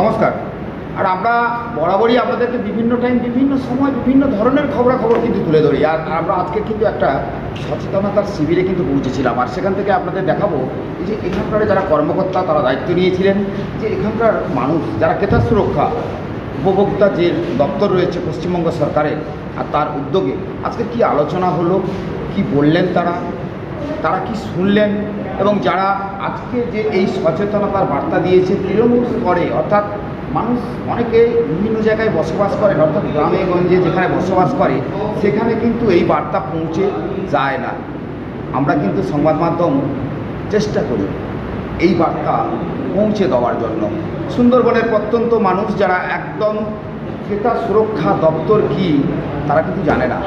নমস্কার। আর আমরা বরাবরই আপনাদেরকে বিভিন্ন টাইম বিভিন্ন সময়, বিভিন্ন ধরনের খবরাখবর কিন্তু তুলে ধরি। আর আমরা আজকে কিন্তু একটা সচেতনতার শিবিরে কিন্তু পৌঁছেছিলাম। আর সেখান থেকে আপনাদের দেখাবো যে এখানকার যারা কর্মকর্তা, তারা দায়িত্ব নিয়েছিলেন যে এখানকার মানুষ, যারা ক্রেতা সুরক্ষা উপভোক্তা যে দপ্তর রয়েছে পশ্চিমবঙ্গ সরকারের আর তার উদ্যোগে আজকে কি আলোচনা হলো, কি বললেন তারা তারা কি শুনলেন এবং যারা আজকে যে এই সচেতনতার বার্তা দিয়েছে তৃণমূল স্তরে, অর্থাৎ মানুষ অনেকে বিভিন্ন জায়গায় বসবাস করেন, অর্থাৎ গ্রামে, গঞ্জে যেখানে বসবাস করে, সেখানে কিন্তু এই বার্তা পৌঁছে যায় না। আমরা কিন্তু সংবাদ মাধ্যম চেষ্টা করি এই বার্তা পৌঁছে দেওয়ার জন্য। সুন্দরবনের প্রত্যন্ত মানুষ যারা একদম ক্রেতা সুরক্ষা দপ্তর কি, তারা কিন্তু জানে না।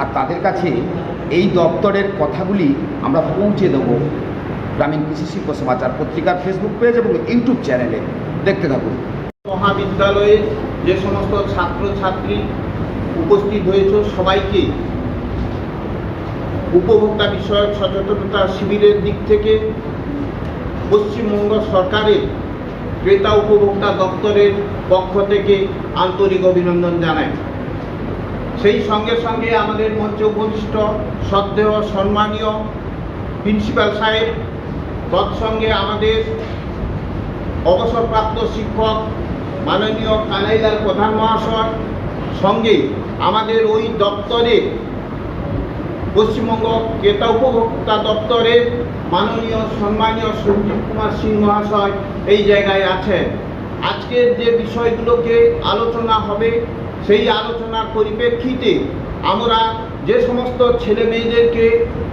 আর তাদের কাছে এই দপ্তরের কথাগুলি আমরা পৌঁছে দেবো গ্রামীণ কৃষি শিল্প সমাচার পত্রিকার ফেসবুক পেজ এবং ইউটিউব চ্যানেলে দেখতে থাকুন। মহাবিদ্যালয়ে যে সমস্ত ছাত্র ছাত্রী উপস্থিত হয়েছে, সবাইকে উপভোক্তা বিষয়ক সচেতনতা শিবিরের দিক থেকে পশ্চিমবঙ্গ সরকারের ক্রেতা উপভোক্তা দপ্তরের পক্ষ থেকে আন্তরিক অভিনন্দন জানাই। সেই সঙ্গে সঙ্গে আমাদের মঞ্চ উপবিষ্ট শ্রদ্ধেয় সম্মানীয় প্রিন্সিপাল সাহেব, তৎসঙ্গে আমাদের অবসরপ্রাপ্ত শিক্ষক, মাননীয় কানাইলাল প্রধান মহাশয়, সঙ্গে আমাদের ওই দপ্তরে, পশ্চিমবঙ্গ ক্রেতা উপভোক্তা দপ্তরের মাননীয় সম্মানীয় সঞ্জীব কুমার সিং মহাশয় এই জায়গায় আছেন। আজকের যে বিষয়গুলোকে আলোচনা হবে সেই আলোচনার পরিপ্রেক্ষিতে আমরা যে সমস্ত ছেলে মেয়েদেরকে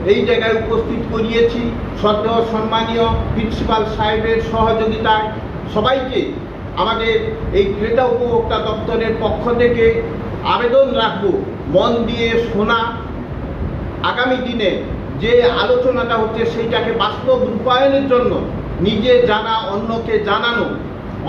এই জায়গায় উপস্থিত করিয়েছি সদ্য সম্মানীয় প্রিন্সিপাল সাহেবের সহযোগিতায় সবাইকে আমাদের এই ক্রেতা উপভোক্তা দপ্তরের পক্ষ থেকে আবেদন রাখব। মন দিয়ে শোনা। আগামী দিনে যে আলোচনাটা হচ্ছে সেইটাকে বাস্তব রূপায়নের জন্য নিজে জানা, অন্যকে জানানো,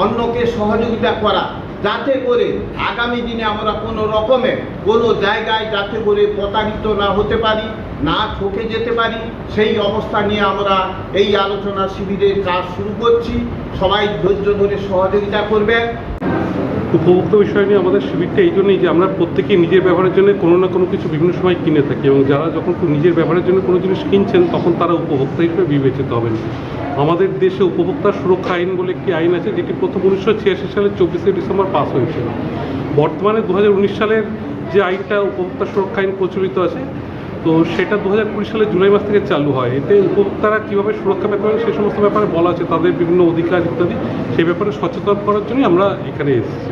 অন্যকে সহযোগিতা করা। যাতে করে আগামী দিনে আমরা কোনো রকমে কোনো জায়গায় যাতে করে প্রতারিত না হতে পারি, না ঠকে যেতে পারি, সেই অবস্থা নিয়ে আমরা এই আলোচনা শিবিরের কাজ শুরু করছি। সবাই ধৈর্য ধরে সহযোগিতা করবেন। উপভোক্তা বিষয় নিয়ে আমাদের শিবিরটা এই জন্যই যে আমরা প্রত্যেকেই নিজের ব্যবহারের জন্য কোনো না কোনো কিছু বিভিন্ন সময় কিনে থাকি এবং যারা যখন নিজের ব্যবহারের জন্য কোনো জিনিস কিনছেন, তখন তারা উপভোক্তা হিসেবে বিবেচিত হবেন। আমাদের দেশে উপভোক্তা সুরক্ষা আইন বলে একটি আইন আছে, যেটি প্রথম উনিশশো ছিয়াশি সালের চব্বিশে ডিসেম্বর পাস হয়েছিল। বর্তমানে দু হাজার উনিশ সালের যে আইনটা উপভোক্তা সুরক্ষা আইন প্রচলিত আছে তো সেটা দু হাজার কুড়ি সালের জুলাই মাস থেকে চালু হয়। এতে উপভোক্তারা কীভাবে সুরক্ষা পেতে পারেন সেই সমস্ত ব্যাপারে বলা আছে তাদের বিভিন্ন অধিকার ইত্যাদি সেই ব্যাপারে সচেতন করার জন্যই আমরা এখানে এসেছি।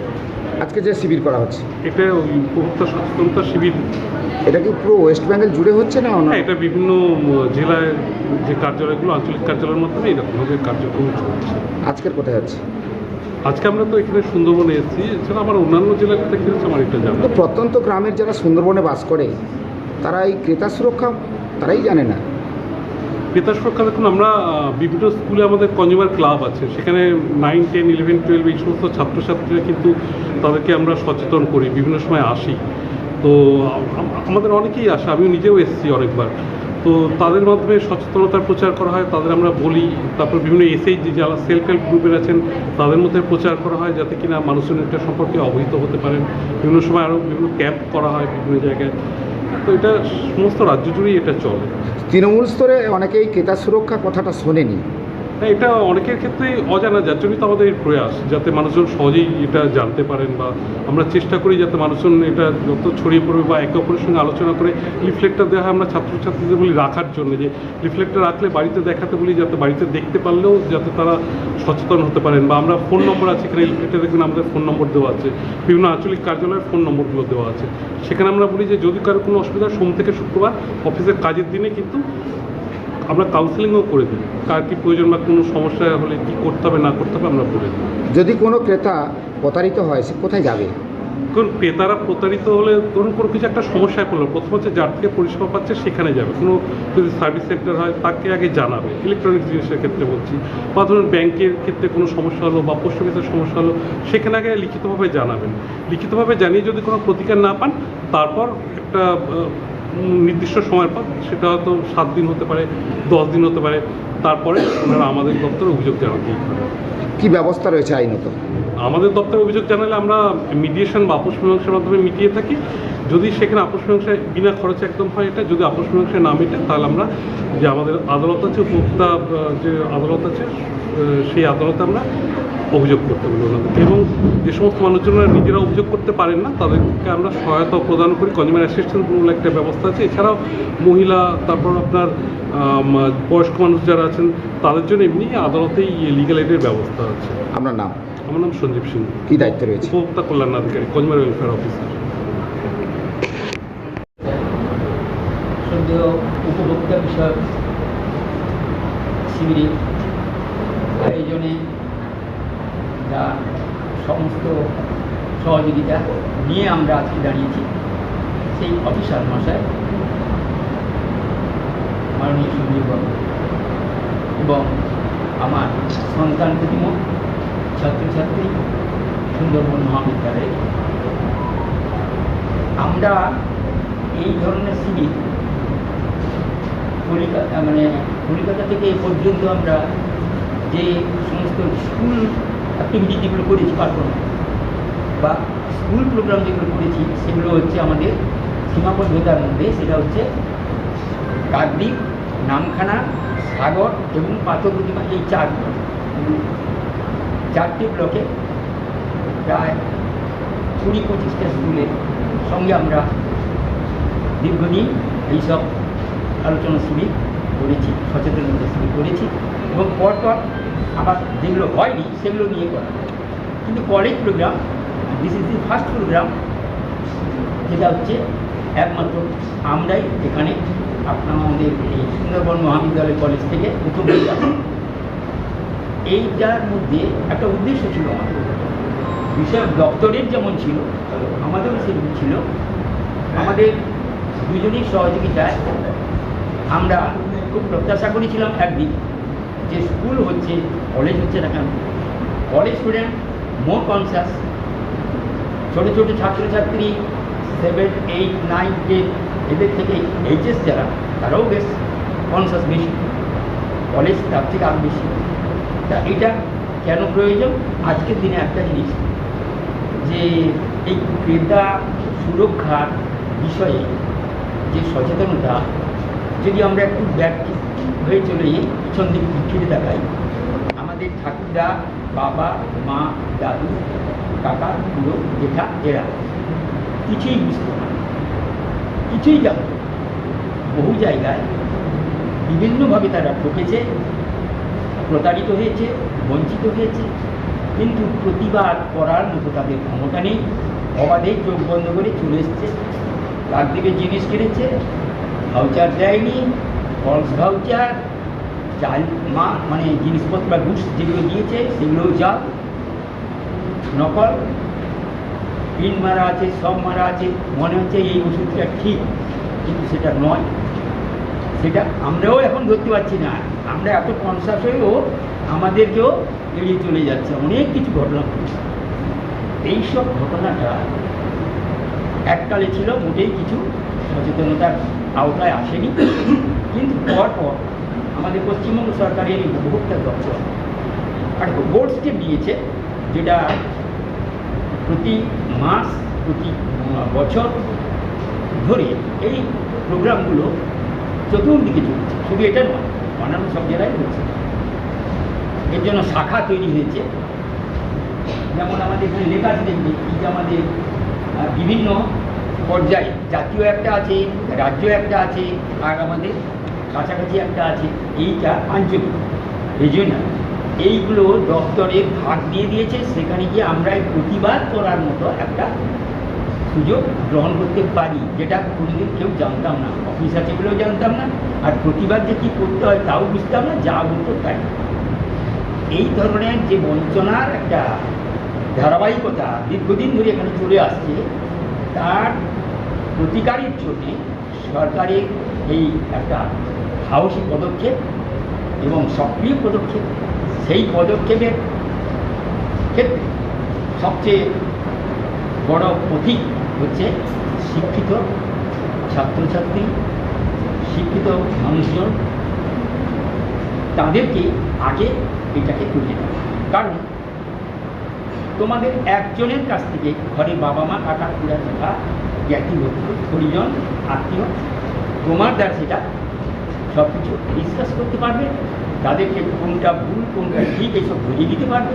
আজকে যে শিবির করা হচ্ছে? এটা ওই উপভোক্তা সচেতনতা শিবির। এটা কি পুরো ওয়েস্ট বেঙ্গল জুড়ে হচ্ছে না হ্যাঁ এটা বিভিন্ন জেলায় যে কার্যালয়গুলো আঞ্চলিক কার্যালয়ের মাধ্যমে এরকমভাবে কার্যক্রম চলছে। আজকের কোথায় হচ্ছে? আজকে আমরা তো এখানে সুন্দরবনে এসেছি। এছাড়া আমার অন্যান্য জেলার কথা হচ্ছে আমার এটা জানা প্রত্যন্ত গ্রামের যারা সুন্দরবনে বাস করে তারা এই ক্রেতা সুরক্ষা, তারাই জানে না। ক্রেতা সুরক্ষা দেখুন, আমরা বিভিন্ন স্কুলে আমাদের কনজিউমার ক্লাব আছে। সেখানে নাইন টেন ইলেভেন টুয়েলভ এই সমস্ত ছাত্রছাত্রীরা কিন্তু তাদেরকে আমরা সচেতন করি, বিভিন্ন সময় আসি। তো আমাদের অনেকেই আসে, আমিও নিজেও এসেছি অনেকবার। তো তাদের মাধ্যমে সচেতনতার প্রচার করা হয়, তাদের আমরা বলি, তারপর বিভিন্ন এসএই যে যারা সেলফ হেল্প গ্রুপের আছেন, তাদের মধ্যে প্রচার করা হয় যাতে কিনা মানুষজন এটা সম্পর্কে অবহিত হতে পারেন। বিভিন্ন সময় আরও বিভিন্ন ক্যাম্প করা হয় বিভিন্ন জায়গায়। তো এটা সমস্ত রাজ্য জুড়েই এটা চলে। তৃণমূল স্তরে অনেকেই ক্রেতা সুরক্ষা কথাটা শোনেনি। না, এটা অনেকের ক্ষেত্রেই অজানা যার জন্যই তো আমাদের প্রয়াস যাতে মানুষজন সহজেই এটা জানতে পারেন বা আমরা চেষ্টা করি যাতে মানুষজন এটা যত ছড়িয়ে পড়বে বা একে অপরের সঙ্গে আলোচনা করে লিফলেটটা দেওয়া হয় আমরা ছাত্রছাত্রীদের বলি রাখার জন্য যে লিফলেটটা রাখলে বাড়িতে দেখাতে বলি যাতে বাড়িতে দেখতে পারলেও যাতে তারা সচেতন হতে পারেন বা আমরা ফোন নম্বর আছে এখানে লিফলেটে দেখবেন আমাদের ফোন নম্বর দেওয়া আছে বিভিন্ন আঞ্চলিক কার্যালয়ের ফোন নম্বরগুলো দেওয়া আছে। সেখানে আমরা বলি যে যদি কারও কোনো অসুবিধা সোম থেকে শুক্রবার অফিসের কাজের দিনে কিন্তু আমরা কাউন্সেলিংও করে দিই। কার কী প্রয়োজন বা কোনো সমস্যা হলে কী করতে হবে না করতে হবে আমরা বলে দিই। যদি কোনো ক্রেতা প্রতারিত হয় সে কোথায় যাবে? কারণ ক্রেতারা প্রতারিত হলে ধরুন কোনো কিছু একটা সমস্যায় পড়ল। প্রথম হচ্ছে যার থেকে পরিষেবা পাচ্ছে সেখানে যাবে। কোনো যদি সার্ভিস সেন্টার হয় তাকে আগে জানাবে। ইলেকট্রনিক্স জিনিসের ক্ষেত্রে বলছি। বা ধরুন ব্যাংকের ক্ষেত্রে কোনো সমস্যা হলো বা পোস্ট অফিসের সমস্যা হলো সেখানে আগে লিখিতভাবে জানাবেন। লিখিতভাবে জানিয়ে যদি কোনো প্রতিকার না পান তারপর একটা নির্দিষ্ট সময়ের পর সেটা হয়তো সাত দিন হতে পারে দশ দিন হতে পারে। তারপরে ওনারা আমাদের দপ্তরে অভিযোগ জানাতেই পারে কি ব্যবস্থা রয়েছে আইনত? আমাদের দপ্তরে অভিযোগ জানালে আমরা মিডিয়েশন বা আপোষ মীমাংসার মাধ্যমে মিটিয়ে থাকি। যদি সেখানে আপোষ মীমাংসা বিনা খরচে একদম হয় এটা যদি আপোষ মীমাংসা না মেটে তাহলে আমরা যে আমাদের আদালত আছে উপভোক্তা যে আদালত আছে সেই আদালতে আমরা অভিযোগ করতে বলি ওনাদেরকে এবং যে সমস্ত মানুষজনরা নিজেরা অভিযোগ করতে পারেন না তাদেরকে আমরা সহায়তা প্রদান করি। কনজিউমার অ্যাসিস্ট্যান্স বলে একটা ব্যবস্থা আছে। এছাড়াও মহিলা তারপর আপনার বয়স্ক মানুষ যারা আছেন তাদের জন্য এমনি আদালতেই লিগাল এডের ব্যবস্থা আছে। আপনার নাম? আমার নাম সঞ্জীব সিং কি দায়িত্ব রয়েছে? উপভোক্তা কল্যাণ আধিকারিক কনজিউমার ওয়েলফেয়ার অফিসার উপভোক্তা বিষয়ক শিবিরে আয়োজনে যা সমস্ত সহযোগিতা নিয়ে আমরা আজকে দাঁড়িয়েছি, সেই অফিসার মশাই মাননীয় সঞ্জীব বাবু এবং আমার সন্তান প্রতিম, ছাত্রছাত্রী, সুন্দরবন মহাবিদ্যালয়ে। আমরা এই ধরনের শিবির কলিকাতা মানে কলিকাতা থেকে এ পর্যন্ত আমরা যে সমস্ত স্কুল অ্যাক্টিভিটি যেগুলো করেছি পারফর্ম বা স্কুল প্রোগ্রাম যেগুলো করেছি, সেগুলো হচ্ছে আমাদের সীমাবদ্ধতার মধ্যে, সেটা হচ্ছে কাকদ্বীপ নামখানা, সাগর এবং পাথর প্রতিমা, এই চার চারটি ব্লকে প্রায় কুড়ি পঁচিশটা স্কুলের সঙ্গে আমরা দীর্ঘদিন এইসব আলোচনা শিবির করেছি, সচেতনতা শিবির করেছি এবং পরপর আবার যেগুলো হয়নি, সেগুলো নিয়ে করা। কিন্তু college program this is the first program যেটা হচ্ছে একমাত্র আমরাই এখানে আপনার আমাদের এই সুন্দরবন মহাবিদ্যালয় কলেজ থেকে প্রথম এইটার মধ্যে একটা উদ্দেশ্য ছিল আমাদের। বিষয় দপ্তরের যেমন ছিল, আমাদেরও সেরকম ছিল। আমাদের দুজনের সহযোগিতায় আমরা খুব প্রত্যাশা করেছিলাম একদিন যে স্কুল হচ্ছে কলেজ হচ্ছে না কেন? কলেজ স্টুডেন্ট মোর কনসাস ছোটো ছোটো ছাত্রছাত্রী সেভেন এইট নাইন টেন এদের থেকে এইচএস যারা, তারাও বেশ কনসাস বেশি। কলেজ তার থেকে আরও বেশি। তা এটা কেন প্রয়োজন? আজকের দিনে একটা জিনিস, যে এই ক্রেতা সুরক্ষার বিষয়ে যে সচেতনতা, যদি আমরা একটু ব্যাক হয়ে চলে পিছন দিকে ফিরে দেখাই ঠাকুরদা, বাবা, মা, দাদু, কাকা পুরো জেঠা এরা কিছুই বুঝতে পারে কিছুই জানত বহু জায়গায় বিভিন্নভাবে তারা ঠকেছে প্রতারিত হয়েছে, বঞ্চিত হয়েছে, কিন্তু প্রতিবাদ করার মতো তাদের ক্ষমতা নেই। অবাধে চোখ বন্ধ করে চলে এসছে। কাকদ্বীপে জিনিস কিনেছে ভাউচার দেয়নি ফলস ভাউচার চাল মা মানে জিনিসপত্র বা গুডস যেগুলো দিয়েছে সেগুলোও যা নকল, পিন মারা আছে, সব মারা আছে। মনে হচ্ছে এই ওষুধটা ঠিক, কিন্তু সেটা নয়। সেটা আমরাও এখন ধরতে পারছি না। আমরা এত কনসাস হয়েও আমাদেরকেও এড়িয়ে চলে যাচ্ছে। অনেক কিছু ঘটনা এইসব ঘটনাটা এককালে ছিল, মোটেই কিছু সচেতনতার আওতায় আসেনি। কিন্তু পরপর আমাদের পশ্চিমবঙ্গ সরকারের এই উপভোক্তা দপ্তর একটা বোর্ড স্টেপ দিয়েছে, যেটা প্রতি মাস, প্রতি বছর ধরে এই প্রোগ্রামগুলো চতুর্দিকে চলছে। শুধু এটা নয়, অন্যান্য সব জেলায় হচ্ছে। এর জন্য শাখা তৈরি হয়েছে। যেমন আমাদের এখানে লেখা আছে এই যে আমাদের বিভিন্ন পর্যায়ে জাতীয় একটা আছে, রাজ্য একটা আছে, আর আমাদের কাছাকাছি একটা আছে, এইটা আঞ্চলিক। রিজিওনাল এইগুলো দপ্তরে ভাগ দিয়ে দিয়েছে, সেখানে গিয়ে আমরা প্রতিবাদ করার মতো একটা সুযোগ গ্রহণ করতে পারি, যেটা কোনোদিন কেউ জানতাম না। অফিস আছে বলেও জানতাম না, আর প্রতিবাদ যে কী করতে হয় তাও বুঝতাম না, যা বলতো তাই। এই ধরনের যে বঞ্চনার একটা ধারাবাহিকতা দীর্ঘদিন ধরে এখানে চলে আসছে, তার প্রতিকারের জন্যে সরকারের এই একটা সাহসী পদক্ষেপ এবং সক্রিয় পদক্ষেপ, সেই পদক্ষেপের ক্ষেত্রে সবচেয়ে বড় পথিক হচ্ছে শিক্ষিত ছাত্রছাত্রী, শিক্ষিত মানুষজন, তাদেরকে আগে এটাকে তুলে দেয় কারণ তোমাদের একজনের কাছ থেকে ঘরে বাবা মা কাকা খুঁড়া থাকা জ্ঞাতি বন্ধু পরিজন, আত্মীয়, তোমার দ্বারা সেটা সব কিছু ডিসকাস করতে পারবে, তাদেরকে কোনটা ভুল, কোনটা ঠিক এসব বুঝিয়ে দিতে পারবে।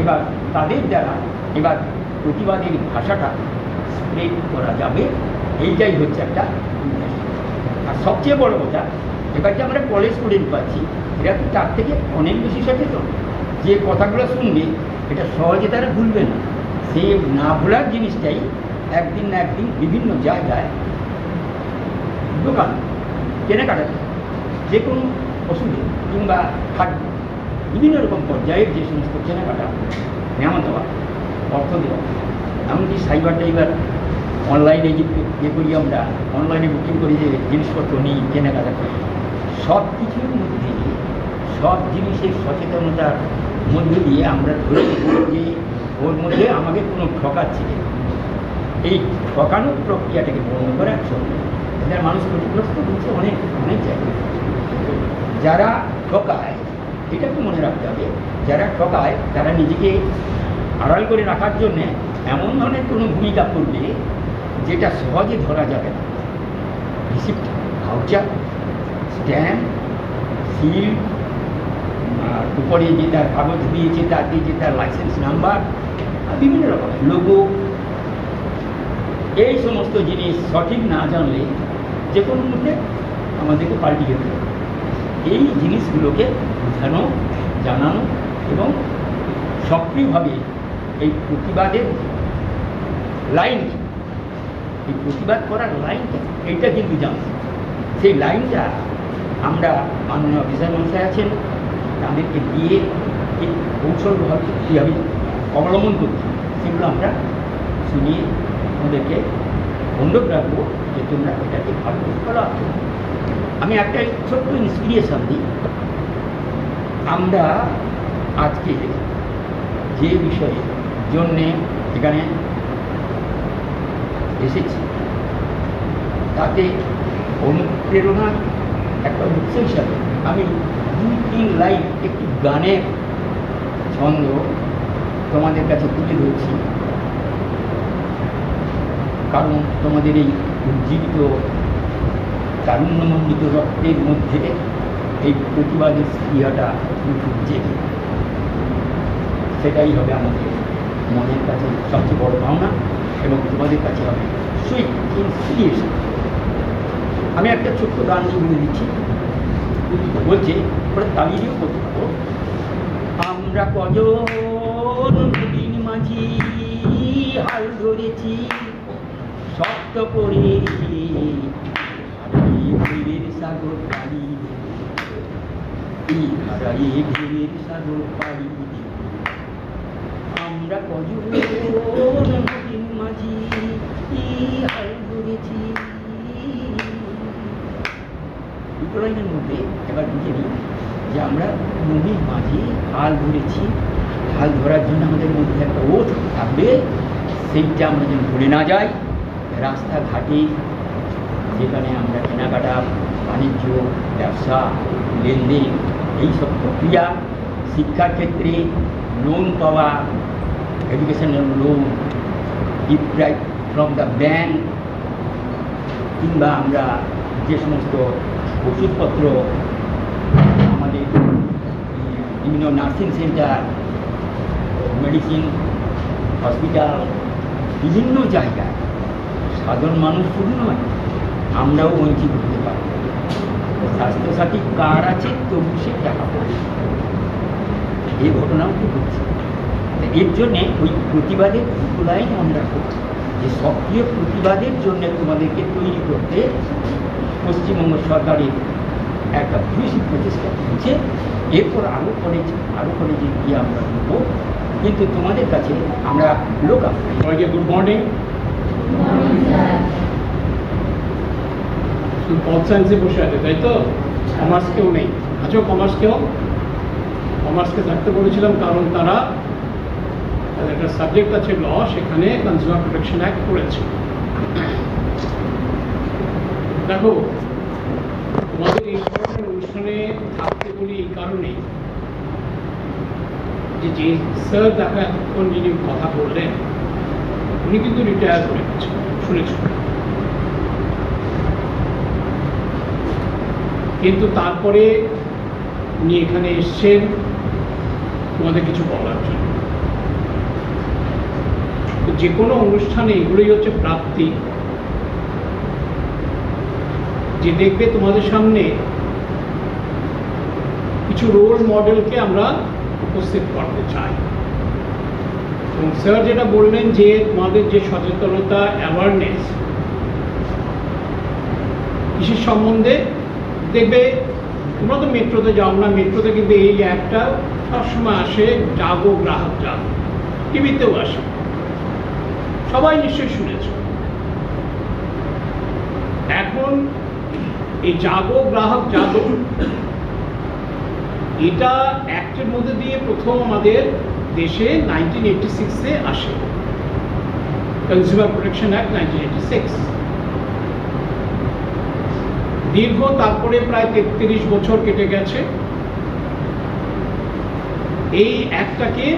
এবার তাদের দ্বারা এবার প্রতিবাদের ভাষাটা স্প্রেড করা যাবে, এইটাই হচ্ছে একটা আর সবচেয়ে বড় কথা, এবার যে আমরা কলেজ স্টুডেন্ট পাচ্ছি, এরা তো তার থেকে অনেক বেশি সচেতন। যে কথাগুলো শুনবে, এটা সহজে তারা ভুলবে না। সে না ভোলার জিনিসটাই একদিন না একদিন বিভিন্ন জায়গায় দোকান কেনাকাটা যে কোনো ওষুধে কিংবা খাদ্য, বিভিন্ন রকম পর্যায়ের যে সমস্ত কেনাকাটা নেওয়া দেওয়া, অর্থ দেওয়া এমনকি সাইবার টাইবার অনলাইনে যে করি আমরা, অনলাইনে বুকিং করি যে জিনিসপত্র নিই কেনাকাটা করি, সব কিছুর মধ্যে, সব জিনিসের সচেতনতার মধ্যে দিয়ে আমরা ধরে যে ওর মধ্যে আমাকে কোনো ঠকাচ্ছে। এই ঠকানোর প্রক্রিয়াটাকে বন্ধ করা চলবে এদের মানুষ ক্ষতিগ্রস্ত হচ্ছে অনেক অনেক জায়গায়। যারা ঠকায়, এটা এটাকে মনে রাখতে হবে, যারা ঠকায়, তারা নিজেকে আড়াল করে রাখার জন্যে এমন ধরনের কোনো ভূমিকা করবে যেটা সহজে ধরা যাবে না। রিসিপ্ট, ভাউচার, স্ট্যাম্প, সিল, আর উপরে যে তার কাগজ দিয়েছে, তার দিয়েছে তার লাইসেন্স নাম্বার, আর বিভিন্ন রকম লোগো, এই সমস্ত জিনিস সঠিক না জানলে যে কোনো মুহূর্তে আমাদেরকে পাল্টি যেতে হবে। এই জিনিসগুলোকে বোঝানো, জানানো এবং সক্রিয়ভাবে এই প্রতিবাদের লাইন এই প্রতিবাদ করার লাইনটা এইটা কিন্তু জানতে সেই লাইনটা আমরা মাননীয় অফিসার মশাই আছেন, তাদেরকে দিয়ে এই কৌশলভাবে কীভাবে অবলম্বন করছি, সেগুলো আমরা শুনিয়ে ওদেরকে অনুরোধ রাখব যে তোমরা এটাকে ভালো করা। আমি একটা ছোট্ট ইন্সপিরেশন দিই। আমরা আজকে যে বিষয়ে জন্যে এখানে এসেছি, তাতে অনুপ্রেরণা একটা উৎস হিসাবে আমি দুই, তিন লাইন একটি গানের ছন্দ তোমাদের কাছে তুলে ধরছি। কারণ তোমাদের এই উজ্জীবিত, তারুণ্যমণ্ডিত রক্তের মধ্যে এই প্রতিবাদের স্পৃহাটা জেগে। সেটাই হবে আমাদের মনের কাছে সবচেয়ে বড় ভাবনা এবং তোমাদের কাছে হবে সুইট ইন্সপিরেশন আমি একটা ছোট্ট গান নিয়ে বলে দিচ্ছি। বলছে ওরা দিয়েও বলতে পারব আমরা কজন মাঝি হাল ধরেছি শক্ত করে আমরা কজন দিন মাঝি ধরেছি দুটো মধ্যে এবার বুঝে নিই যে আমরা নদীর মাঝে, হাল ধরেছি। হাল ধরার জন্য আমাদের মধ্যে একটা ওঠ থাকবে। সেইটা আমরা যেন ভুলে না যাই। রাস্তাঘাটে, যেখানে আমরা কেনাকাটা, বাণিজ্য, ব্যবসা, লেনদেন, এইসব প্রক্রিয়া, শিক্ষার ক্ষেত্রে লোন পাওয়া educational loan deprive from the bank কিংবা আমরা যে সমস্ত ওষুধপত্র আমাদের বিভিন্ন নার্সিং সেন্টার মেডিসিন হসপিটাল বিভিন্ন জায়গায় সাধারণ মানুষ শুধু নয়, আমরাও বঞ্চিত হতে পারি। স্বাস্থ্যসাথী কার আছে, তবু সে টাকা পড়ে এই ঘটনাও তো ঘটছে এর জন্যে ওই প্রতিবাদের দুটো লাইন মনে রাখো যে সক্রিয় প্রতিবাদের জন্য তোমাদেরকে তৈরি করতে পশ্চিমবঙ্গ সরকারের একটা ভূয়সী প্রচেষ্টা চলছে এরপর আরও কলেজ আরও কলেজে গিয়ে আমরা কিন্তু তোমাদের কাছে আমরা লোকাল সবাইকে গুড মর্নিং পল সায়েন্সে বসে আছে, তাই তো? কমার্স কেউ নেই। আছো কমার্স কেউ? কমার্সকে থাকতে বলেছিলাম কারণ তারা তাদের একটা সাবজেক্ট আছে ল সেখানে কনজিউমার প্রোটেকশন অ্যাক্ট করেছে। দেখো, তোমাদের এই ধরনের অনুষ্ঠানে থাকতে বলি এই কারণেই যে যে স্যার দেখা এতক্ষণ যিনি কথা বললেন, উনি কিন্তু রিটায়ার করে গেছেন। শুনেছ কিন্তু তারপরে উনি এখানে এসছেন, তোমাদের কিছু বলার জন্য। যে কোনো অনুষ্ঠানে এগুলোই হচ্ছে প্রাপ্তি। যে দেখবে তোমাদের সামনে কিছু রোল মডেলকে আমরা উপস্থিত করতে চাই। স্যার, যেটা বললেন যে তোমাদের যে সচেতনতা অ্যাওয়ারনেস কৃষির সম্বন্ধে, দেখবে তোমরা তো মেট্রোতে যাও না, মেট্রোতে কিন্তু এই একটা সবসময় আসে, জাগো গ্রাহক জাগো। টিভিতেও আসে। সবাই নিশ্চয়ই শুনেছ। এখন এই জাগো গ্রাহক জাগো, এটা অ্যাক্টের মধ্যে দিয়ে প্রথম আমাদের দেশে নাইনটিন এইটটি সিক্সে আসে। Consumer protection act nineteen eighty six দীর্ঘ, তারপরে প্রায় তেত্রিশ বছর কেটে গেছে। এই অ্যাক্টটাকে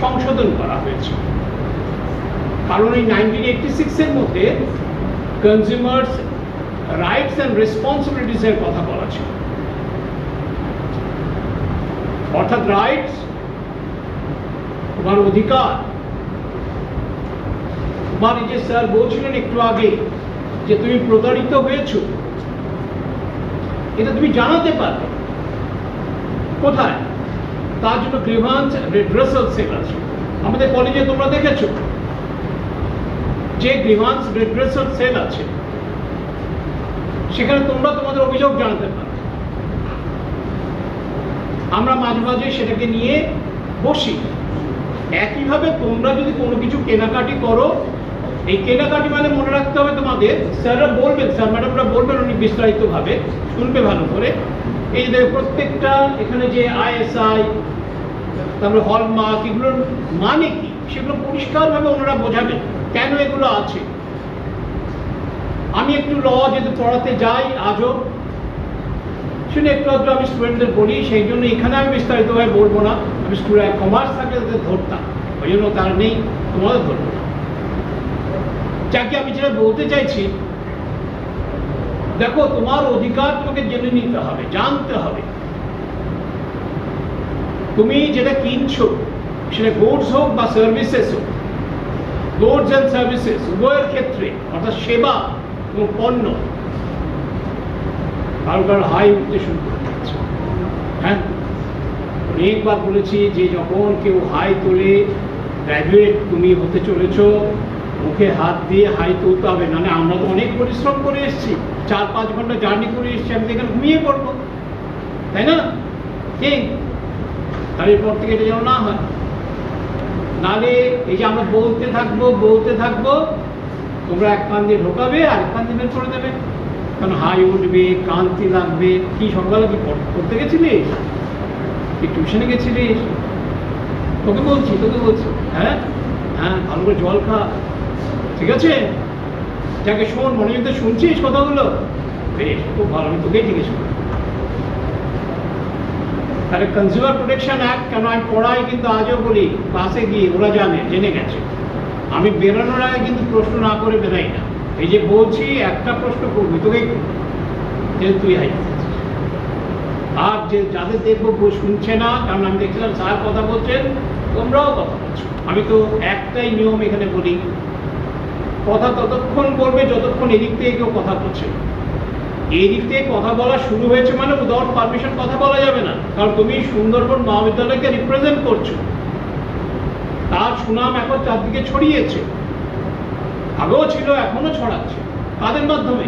সংশোধন করা হয়েছে। কারণ এই নাইনটিন এইটটি সিক্সের মধ্যে কনজিউমার্স রাইটস অ্যান্ড রেসপন্সিবিলিটিসের কথা বলা ছিল। অর্থাৎ রাইটস তোমার অধিকার। তোমার যে স্যার বলছিলেন একটু আগে যে তুমি প্রতারিত হয়েছো, এটা তুমি জানাতে পারবে। কোথায়? তার জন্য গ্রিভান্স রেড্রেসাল সেল আছে। আমাদের কলেজে তোমরা যে গ্রিভান্স রেড্রেসাল সেল আছে, সেখানে তোমরা তোমাদের অভিযোগ জানাতে পারো আমরা মাঝে মাঝে সেটাকে নিয়ে বসি। একইভাবে তোমরা যদি কোনো কিছু কেনাকাটি করো, এই কেনাকাটি মানে মনে রাখতে হবে তোমাদের, স্যাররা বলবেন, স্যার ম্যাডামরা বলবেন উনি বিস্তারিতভাবে, শুনবে ভালো করে। এই যে প্রত্যেকটা এখানে যে আইএসআই তারপরে হলমার্ক, এগুলোর মানে কি? সেগুলো পরিষ্কারভাবে ওনারা বোঝাবেন, কেন এগুলো আছে। আমি একটু ল যেহেতু পড়াতে যাই, আজও। শুনে একটু আধটু আমি স্টুডেন্টদের বলি, সেই জন্য এখানে আমি বিস্তারিতভাবে বলব না। আমি স্টুডেন্ট কমার্স থাকলে তাদের ধরতাম, ওই জন্য তার নেই, তোমাদের ধরবো না। যাকে আমি যেটা বলতে চাইছি, দেখো, তোমার অধিকার তোমাকে জেনে নিতে হবে, জানতে হবে। তুমি যেটা কিনছো, সেটা গুডস হোক বা সার্ভিসেস হোক গুডস অ্যান্ড সার্ভিসেস উভয়ের ক্ষেত্রে, অর্থাৎ সেবা এবং পণ্য কারও কারও হাই উঠতে শুরু করে দিচ্ছে হ্যাঁ? অনেকবার বলেছি যে যখন কেউ হাই তোলে গ্র্যাজুয়েট তুমি হতে চলেছ, মুখে হাত দিয়ে হাই তুলতে হবে। নাহলে আমরা তো অনেক পরিশ্রম করে এসেছি। চার, পাঁচ ঘণ্টা জার্নি করে এসেছি, আমি এখানে ঘুমিয়ে পড়ব। তাই না? ঠিক তার এরপর থেকে এটা যেন না হয়। নালে এই যে আমরা বলতে থাকব বলতে থাকব, তোমরা এক কান দিয়ে ঢোকাবে আর এক কান দিয়ে বের করে দেবে। কারণ হাই উঠবে, ক্লান্তি লাগবে, কি সকালে কি পড়তে গেছিলিস? কি টিউশনে গেছিলিস? তোকে বলছি তোকে বলছি। হ্যাঁ? হ্যাঁ ভালো করে জল খা। ঠিক আছে? যাকে শোন মনে মধ্যে শুনছিস কথাগুলো? বেশ, খুব ভালো, আমি তোকেই জিজ্ঞেস করি। তাহলে কনজিউমার প্রোটেকশন অ্যাক্ট কেন আমি পড়াই কিন্তু আজও বলি, ক্লাসে গিয়ে, ওরা জানে, জেনে গেছে। আমি বেরোনোর আগে কিন্তু প্রশ্ন না করে বেরাই না। এই যে বলছি, একটা প্রশ্ন করবি করবি যে তুই আর যে যাদের দেখব শুনছে না, কারণ আমি দেখছিলাম স্যার কথা বলছেন, তোমরাও কথা বলছো। আমি তো একটাই নিয়ম এখানে বলি, কথা ততক্ষণ বলবে, যতক্ষণ এদিক থেকে কেউ কথা বলছে না। এই দিক থেকে কথা বলা শুরু হয়েছে মানে উইদাউট পারমিশন কথা বলা যাবে না। কারণ তুমি সুন্দরবন মহাবিদ্যালয়কে রিপ্রেজেন্ট করছ। তার সুনাম এখন চারদিকে ছড়িয়েছে। আগেও ছিল এখনও ছড়াচ্ছে। কাদের মাধ্যমে?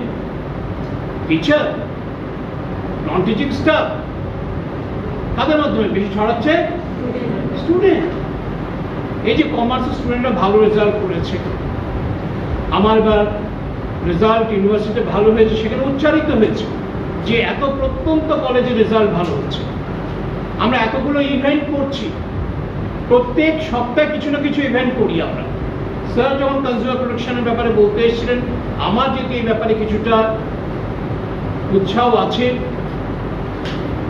টিচার নন টিচিং স্টাফ কাদের মাধ্যমে বেশি ছড়াচ্ছে? স্টুডেন্ট এই যে কমার্সের স্টুডেন্টরা ভালো রেজাল্ট করেছে। আমার এবার রেজাল্ট ইউনিভার্সিটিতে ভালো হয়েছে, সেখানে উচ্চারিত হয়েছে যে এত প্রত্যন্ত কলেজে রেজাল্ট ভালো হচ্ছে। আমরা এতগুলো ইভেন্ট করছি। প্রত্যেক সপ্তাহে কিছু না কিছু ইভেন্ট করি আমরা। স্যার যখন কনজিউমার প্রোটেকশনের ব্যাপারে বলতে এসেছিলেন, আমার যেহেতু এই ব্যাপারে কিছুটা উৎসাহ আছে,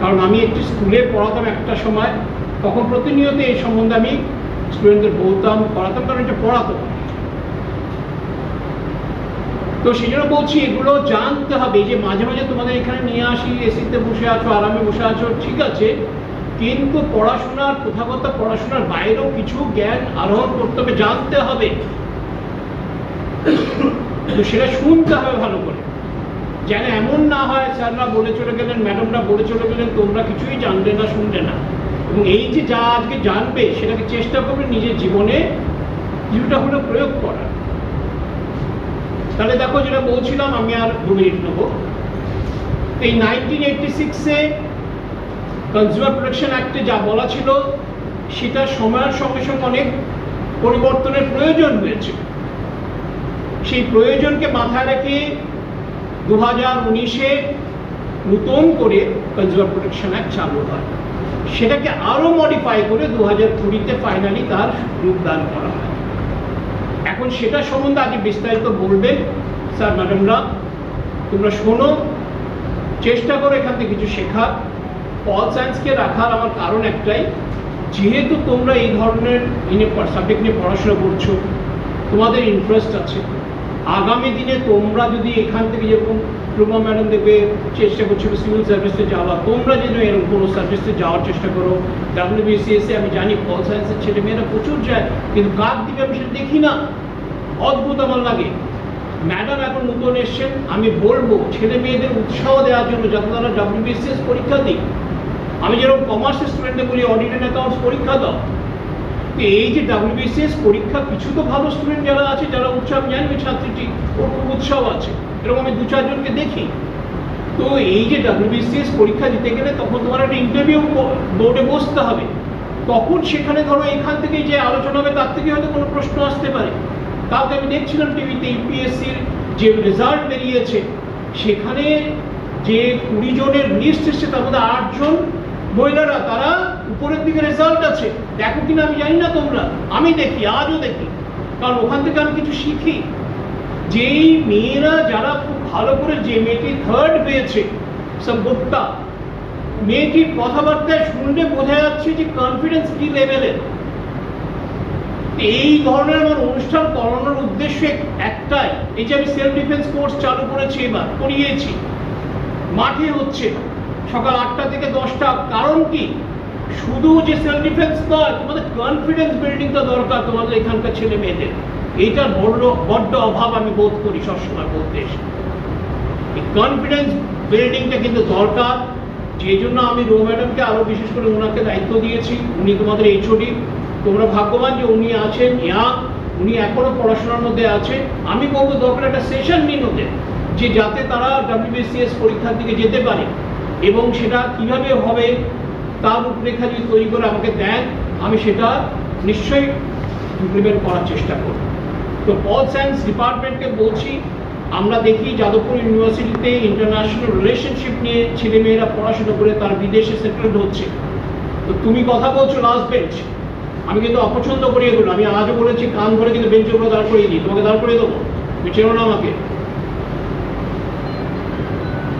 কারণ আমি একটি স্কুলে পড়াতাম একটা সময়, তখন প্রতিনিয়ত এই সম্বন্ধে আমি স্টুডেন্টদের বলতাম, পড়াতাম, কারণ এটা পড়াতাম তো সেই জন্য বলছি, এগুলো জানতে হবে। যে মাঝে মাঝে তোমাদের এখানে নিয়ে আসি এসিতে বসে আছো, আরামে বসে আছো, ঠিক আছে কিন্তু পড়াশোনার, প্রথাগত পড়াশোনার বাইরেও কিছু জ্ঞান আরোহণ করতে হবে, জানতে হবে। তো সেটা শুনতে হবে ভালো করে। যেন এমন না হয়, স্যাররা বলে চলে গেলেন, ম্যাডামরা বলে চলে গেলেন, তোমরা কিছুই জানলে না, শুনলে না। এবং এই যে যা আজকে জানবে, সেটাকে চেষ্টা করবে নিজের জীবনে কিছুটা হলেও প্রয়োগ করার তাহলে দেখো যেটা বলছিলাম, আমি আর দু মিনিট নেব। এই নাইনটিন এইটটি সিক্সে কনজিউমার প্রোটেকশন অ্যাক্টে যা বলা ছিল, সেটা সময়ের সঙ্গে সঙ্গে অনেক পরিবর্তনের প্রয়োজন হয়েছে। সেই প্রয়োজনকে মাথায় রেখে দু হাজার উনিশে নতুন করে কনজিউমার প্রোটেকশন অ্যাক্ট চালু হয়। সেটাকে আরও মডিফাই করে দু হাজার কুড়িতে ফাইনালি তার রূপদান করা হয়। এখন সেটা সম্বন্ধে আগে বিস্তারিত বলবেন স্যার ম্যাডামরা তোমরা শোনো, চেষ্টা করো এখান থেকে কিছু শেখার। পল সায়েন্সকে রাখার আমার কারণ একটাই, যেহেতু তোমরা এই ধরনের সাবজেক্ট নিয়ে পড়াশোনা করছ, তোমাদের ইন্টারেস্ট আছে। আগামী দিনে তোমরা যদি এখান থেকে যেরকম রুমা ম্যাডাম দেখবে চেষ্টা করছিল সিভিল সার্ভিসে যাওয়া, তোমরা যেন এরকম কোনো সার্ভিসে যাওয়ার চেষ্টা করো ডাব্লিউবিসিএসে আমি জানি পল সায়েন্সের ছেলে মেয়েরা প্রচুর যায়, কিন্তু কার দিকে আমি সেটা দেখি না। অদ্ভুত আমার লাগে। ম্যাডাম এখন নতুন এসছেন, আমি বলব, ছেলে মেয়েদের উৎসাহ দেওয়ার জন্য যাতে তারা ডাব্লিউবিসিএস পরীক্ষা দিই আমি যেরকম কমার্সের স্টুডেন্টদের বলি অডিট অ্যান্ড অ্যাকাউন্টস পরীক্ষা দাও। তো এই যে ডাব্লিউবিসিএস পরীক্ষা, কিছু তো ভালো স্টুডেন্ট যারা আছে, যারা উৎসাহ আমি জানি ওই ছাত্রীটি, ওর খুব উৎসাহ আছে। এরকম আমি দু চারজনকে দেখি। তো এই যে ডাব্লিউবিসিএস পরীক্ষা দিতে গেলে তখন তোমার একটা ইন্টারভিউ বোর্ডে বসতে হবে। তখন সেখানে ধরো এখান থেকে যে আলোচনা হবে, তার থেকে হয়তো কোনো প্রশ্ন আসতে পারে। কালকে আমি দেখছিলাম টিভিতে ইউপিএসসির যে রেজাল্ট বেরিয়েছে, সেখানে যে কুড়ি জনের লিস্ট এসছে, তার মধ্যে আটজন মহিলারা, তারা উপরের দিকে রেজাল্ট আছে। দেখো কিনা, আমি জানি না তোমরা। আমি দেখি, আজও দেখি। কারণ ওখান থেকে আমি কিছু শিখি। যেই মেয়েরা যারা খুব ভালো করে যে মেয়েটি থার্ড পেয়েছে সম্ভবটা মেয়েটির কথাবার্তায় শুনলে বোঝা যাচ্ছে যে কনফিডেন্স কি লেভেলের এই ধরনের আমার অনুষ্ঠান করানোর উদ্দেশ্য একটাই। এই যে আমি সেলফ ডিফেন্স কোর্স চালু করেছি এবার, করিয়েছি। মাঠে হচ্ছে। সকাল আটটা থেকে দশটা। কারণ কি? শুধু যে সেলফ ডিফেন্স নয় তোমাদের কনফিডেন্স বিল্ডিংটা দরকার তোমাদের এখানকার ছেলে মেয়েদের। এইটার বড়, বড্ড অভাব আমি বোধ করি সবসময় বলতে এসে। এই কনফিডেন্স বিল্ডিংটা কিন্তু দরকার। যে জন্য আমি রো ম্যাডামকে আরও বিশেষ করে ওনাকে দায়িত্ব দিয়েছি। উনি তোমাদের এইচওডি তোমরা ভাগ্যবান যে উনি আছেন, ইয়াং, উনি এখনও পড়াশোনার মধ্যে আছে আমি বলব দরকার একটা সেশন নিন ওদের, যে যাতে তারা ডাব্লিউবিসিএস পরীক্ষার দিকে যেতে পারে। এবং সেটা কীভাবে হবে তার রূপরেখা যদি তৈরি করে আমাকে দেন, আমি সেটা নিশ্চয়ই ইমপ্লিমেন্ট করার চেষ্টা করব। তো পল সায়েন্স ডিপার্টমেন্টকে বলছি, আমরা দেখি যাদবপুর ইউনিভার্সিটিতে ইন্টারন্যাশনাল রিলেশনশিপ নিয়ে ছেলেমেয়েরা পড়াশোনা করে তার বিদেশে সেটেলড হচ্ছে। তো তুমি কথা বলছো লাস্ট বেঞ্চ আমি কিন্তু অপছন্দ করি এগুলো আমি আজও বলেছি, কান ধরে কিন্তু বেঞ্চের উপরে দাঁড় করিয়ে দিই, তোমাকে দাঁড় করিয়ে দেবো? তুমি চেনো না আমাকে?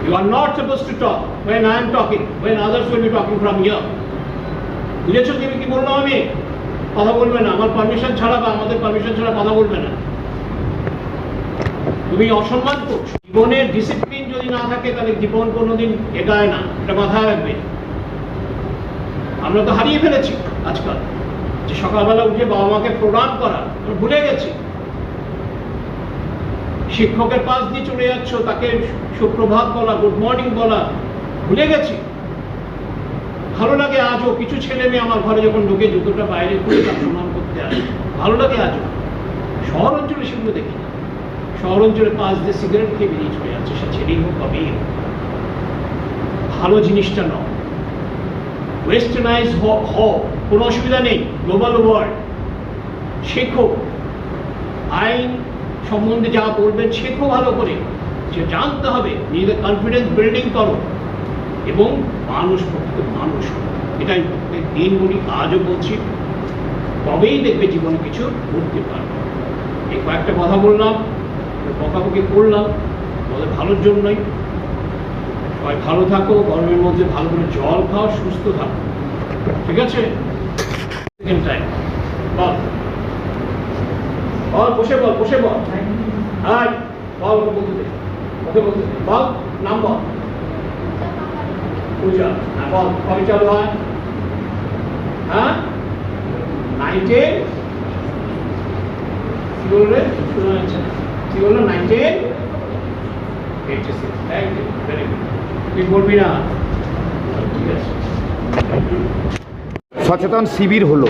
You are not supposed to talk. When I am talking, when others will be talking from here. বুঝেছ তুমি কি বললাম আমি? কথা বলবে না। আমার পারমিশন ছাড়া বা আমাদের পারমিশন ছাড়া কথা বলবে না। তুমি অসম্মান করছ। জীবনের ডিসিপ্লিন যদি না থাকে তাহলে জীবন কোনোদিন এগায় না। এটা মাথায় রাখবে। আমরা তো হারিয়ে ফেলেছি আজকাল। যে সকালবেলা উঠে বাবা মাকে প্রণাম করা ভুলে গেছি। শিক্ষকের পাশ দিয়ে চলে যাচ্ছ তাকে সুপ্রভাত বলা গুড মর্নিং বলা ভুলে গেছি। ভালো লাগে আজও কিছু ছেলে মেয়ে আমার ঘরে যখন ঢুকে জুতোটা বাইরে খুলে তার প্রণাম করতে আসে। ভালো লাগে আজও। শহর অঞ্চলে সেগুলো দেখি না। শহর অঞ্চলে পাশ দিয়ে সিগারেট খেয়ে বেরিয়ে চলে যাচ্ছে, সে ছেলেই হোক মেয়ে হোক। ভালো জিনিসটা নয়। ওয়েস্টার্নাইজ হ কোনো অসুবিধা নেই। গ্লোবাল ওয়ার্ল্ড শেখো। আইন সম্বন্ধে যা বলবেন শেখো ভালো করে। যে জানতে হবে, নিজেদের কনফিডেন্স বিল্ডিং করো। এবং মানুষ প্রকৃত মানুষ এটাই দিন বলি আজও বলছি তবেই দেখবে জীবনে কিছু করতে পারবে এই কয়েকটা কথা বললাম বকাবকি করলাম তোমাদের ভালোর জন্যই সবাই ভালো থাকো গরমের মধ্যে ভালো করে জল খাও সুস্থ থাকো ঠিক আছে সেকেন্ড টাইম বল বল বসে বল বসে বল হাই বল ওকে বলতে দে ওকে বলতে দে বল নাম বল পূজা। বল কবে চালু হয়? হ্যাঁ? নাইনটিন কি বললে? কি বলল? Nineteen eighty six very good তুই বলবি না? ঠিক আছে। সচেতন শিবির হলো।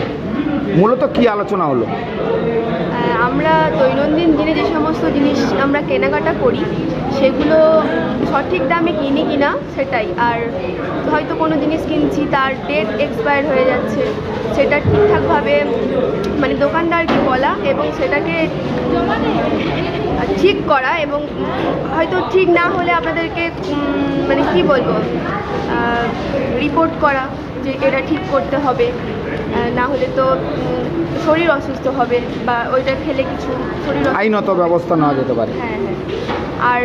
মূলত কি আলোচনা হলো? আমরা দৈনন্দিন দিনে যে সমস্ত জিনিস আমরা কেনাকাটা করি, সেগুলো সঠিক দামে কিনি কিনা সেটাই। আর হয়তো কোনো জিনিস কিনছি, তার ডেট এক্সপায়ার হয়ে যাচ্ছে, সেটা ঠিকঠাকভাবে মানে দোকানদারকে বলা এবং সেটাকে ঠিক করা এবং হয়তো ঠিক না হলে আপনাদেরকে মানে কি বলব রিপোর্ট করা যে এটা ঠিক করতে হবে। না হলে তো শরীর অসুস্থ হবে বা ওইটা খেলে কিছু শরীর আইনত ব্যবস্থা নেওয়া যেতে পারে। হ্যাঁ হ্যাঁ। আর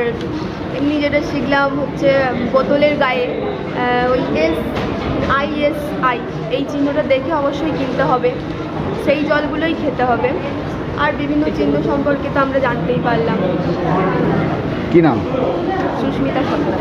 এমনি যেটা শিখলাম হচ্ছে বোতলের গায়ে ওই এস আই এস আই এই চিহ্নটা দেখে অবশ্যই কিনতে হবে। সেই জলগুলোই খেতে হবে। আর বিভিন্ন চিহ্ন সম্পর্কে তো আমরা জানতেই পারলাম। কি নাম? সুস্মিতা সরকার।